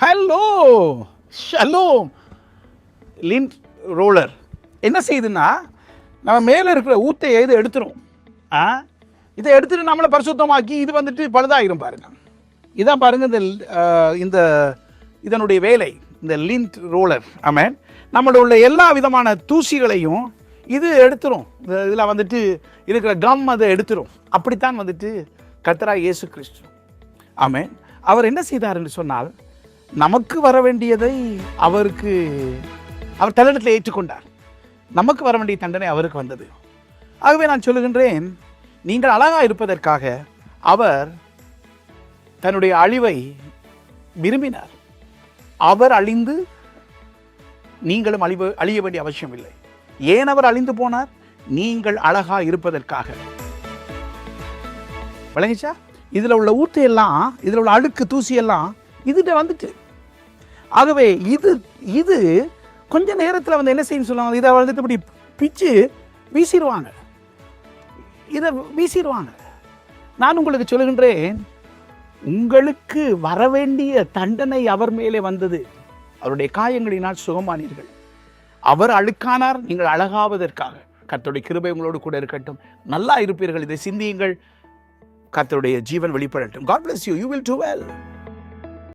Hello shallow லின் roller என்ன செய்யுதுன்னா நம்ம மேலே இருக்கிற ஊத்தையை இது எடுத்துரும். ஆ? இதை எடுத்துட்டு நம்மளை பரிசுத்தமாக்கி இது வந்துட்டு பழுதாயிரும் பாருங்க. இதான் பாருங்க இந்த இந்த இதனுடைய வேலை இந்த லிண்ட் ரோலர் ஆமாம் நம்மளோட உள்ள எல்லா விதமான தூசிகளையும் இது எடுத்துரும். இந்த இதில் வந்துட்டு இருக்கிற கம் அதை எடுத்துரும். அப்படித்தான் வந்துட்டு கத்தரா இயேசு கிறிஸ்து. ஆமாம் அவர் என்ன செய்தார் என்று சொன்னால் நமக்கு வர வேண்டியதை அவருக்கு அவர் தன்னிடத்தில் ஏற்றுக்கொண்டார். நமக்கு வர வேண்டிய தண்டனை அவருக்கு வந்தது. ஆகவே நான் சொல்லுகின்றேன் நீங்கள் அழகா இருப்பதற்காக அவர் தன்னுடைய அழிவை விரும்பினார். அவர் அழிந்து நீங்களும் அழிவு அழிய வேண்டிய அவசியம் இல்லை. ஏன் அவர் அழிந்து போனார்? நீங்கள் அழகா இருப்பதற்காக. விளங்கிச்சா? இதில் உள்ள ஊத்து எல்லாம் இதில் உள்ள அழுக்கு தூசி எல்லாம் இதுகிட்ட வந்துட்டு. ஆகவே இது இது கொஞ்ச நேரத்தில் வந்து என்ன செய்யணும் சொல்லுவாங்க? இதை வந்துட்டு இப்படி பிச்சு வீசிடுவாங்க. இதை வீசிடுவாங்க. நான் உங்களுக்கு சொல்லுகின்றேன் உங்களுக்கு வரவேண்டிய தண்டனை அவர் மேலே வந்தது. அவருடைய காயங்களினால் சுகமானீர்கள். அவர் அழுக்கானார் நீங்கள் அழகாவதற்காக. கத்தருடைய கிருபை உங்களோடு கூட இருக்கட்டும். நல்லா இருப்பீர்கள். இதை சிந்தியுங்கள். கத்தருடைய ஜீவன் வெளிப்படட்டும். God bless you you will do well